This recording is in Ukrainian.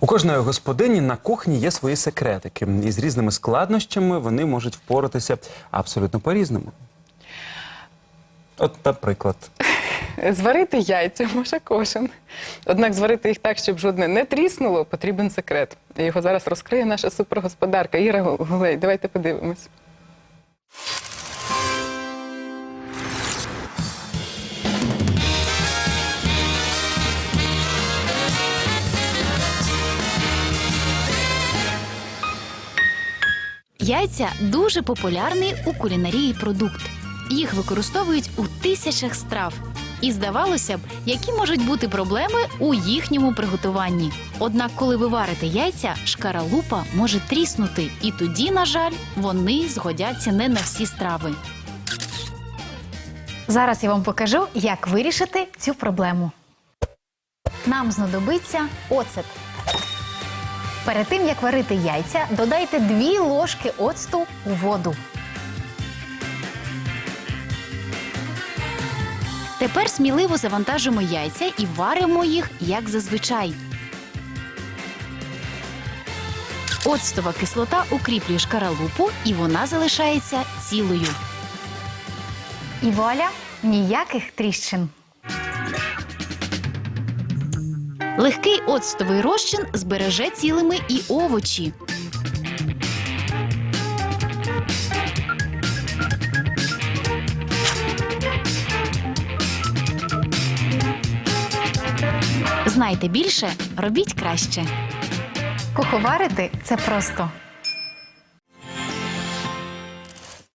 У кожної господині на кухні є свої секретики, і з різними складнощами вони можуть впоратися абсолютно по-різному. От, наприклад, Зварити яйця може кожен. Однак зварити їх так, щоб жодне не тріснуло, потрібен секрет. Його зараз розкриє наша супергосподарка Іра Гулей. Давайте подивимось. Яйця дуже популярний у кулінарії продукт. Їх використовують у тисячах страв. І здавалося б, які можуть бути проблеми у їхньому приготуванні. Однак, коли ви варите яйця, шкаралупа може тріснути, і тоді, на жаль, вони згодяться не на всі страви. Зараз я вам покажу, як вирішити цю проблему. Нам знадобиться оцет. Перед тим як варити яйця, додайте 2 ложки оцту у воду. Тепер сміливо завантажимо яйця і варимо їх як зазвичай. Оцтова кислота укріплює шкаралупу, і вона залишається цілою. І вуаля, ніяких тріщин. Легкий оцтовий розчин збереже цілими і овочі. Знайте більше, робіть краще. Куховарити це просто.